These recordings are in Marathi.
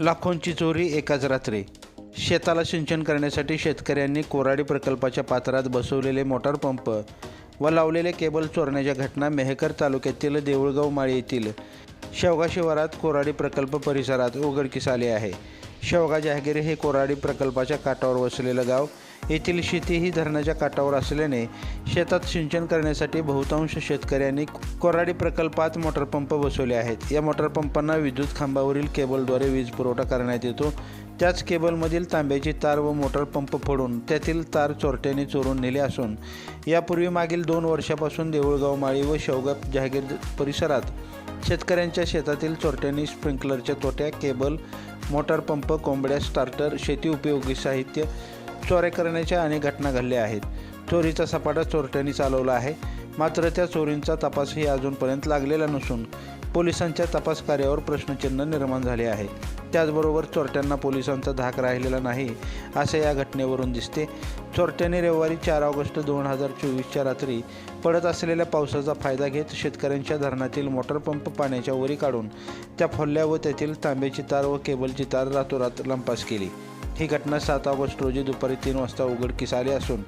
लाखोंची चोरी एकाच रात्री. शेताला सिंचन करण्यासाठी शेतकऱ्यांनी कोराडी प्रकल्पाच्या पात्रात बसवलेले मोटार पंप व लावलेले केबल चोरण्याच्या घटना मेहकर तालुक्यातील देऊळगाव माळी येथील शेवगा शिवारात कोराडी प्रकल्प परिसरात उघडकीस आले आहे. शेवगा जहागिरी हे कोराडी प्रकल्पाच्या काठावर वसलेलं गाव. येथील शेती ही धरणाच्या काठावर असल्याने शेतात सिंचन करण्यासाठी बहुतांश शेतकऱ्यांनी कोराडी प्रकल्पात मोटार पंप बसवले आहेत. या मोटार पंपांना विद्युत खांबावरील केबलद्वारे वीज पुरवठा करण्यात येतो. त्याच केबलमधील तांब्याची तार व मोटर पंप फोडून त्यातील तार चोरट्याने चोरून नेले असून यापूर्वी मागील दोन वर्षापासून देऊळगाव माळी व शेवगा जहागीर परिसरात शेतकऱ्यांच्या शेतातील चोरट्यांनी स्प्रिंकलरच्या तोट्या केबल मोटार पंप कोंबड्या स्टार्टर शेती उपयोगी साहित्य चोऱ्या करण्याच्या अनेक घटना घडल्या आहेत. चोरीचा सपाटा चोरट्यांनी चालवला आहे. मात्र त्या चोरींचा तपासही अजूनपर्यंत लागलेला नसून पोलिसांच्या तपास कार्यावर प्रश्नचिन्ह निर्माण झाले आहे. त्याचबरोबर चोरट्यांना पोलिसांचा धाक राहिलेला नाही असे या घटनेवरून दिसते. चोरट्यांनी रविवारी चार ऑगस्ट दोन हजार चोवीसच्या रात्री पडत असलेल्या पावसाचा फायदा घेत शेतकऱ्यांच्या धरणातील मोटरपंप पाण्याच्या वरी काढून त्या फोडल्या व त्यातील तांब्याची तार व केबलची तार रातोरात लंपास केली. ही घटना सात ऑगस्ट रोजी दुपारी तीन वाजता उघडकीस आली असून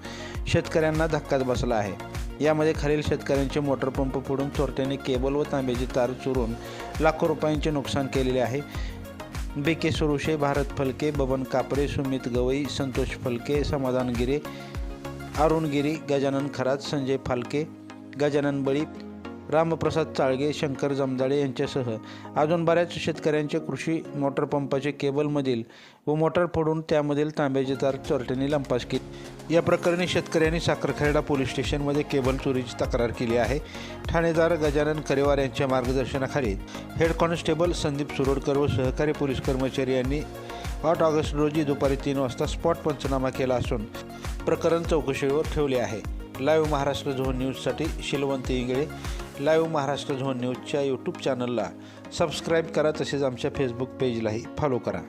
शेतकऱ्यांना धक्काच बसला आहे. यामध्ये खालील शेतकऱ्यांचे मोटर पंप फोडून चोरट्याने केबल व तांब्याची तार चोरून लाखो रुपयांचे नुकसान केलेले आहे. बी के सुरुशे भारत फलके बबन कापरे सुमित गवई संतोष फलके समाधान गिरे अरुण गिरी गजानन खरात संजय फालके गजानन बळी रामप्रसाद चाळगे शंकर जमदाळे यांच्यासह अजून बऱ्याच शेतकऱ्यांचे कृषी मोटर पंपाचे केबलमधील व मोटर फोडून त्यामधील तांब्याचे तार चोरट्यांनी लंपास केली. या प्रकरणी शेतकऱ्यांनी साखरखेडा पोलीस स्टेशनमध्ये केबल चोरीची तक्रार केली आहे. ठाणेदार गजानन करेवार यांच्या मार्गदर्शनाखाली हेड कॉन्स्टेबल संदीप सुरोडकर व सहकारी पोलीस कर्मचारी यांनी आठ ऑगस्ट रोजी दुपारी तीन वाजता स्पॉट पंचनामा केला असून प्रकरण चौकशीवर ठेवले आहे. लाईव्ह महाराष्ट्र झोन न्यूजसाठी शिलवंत इंगळे. लाईव्ह महाराष्ट्र झोन न्यूजच्या यूट्यूब चॅनलला सबस्क्राईब करा तसेच आमच्या फेसबुक पेजलाही फॉलो करा.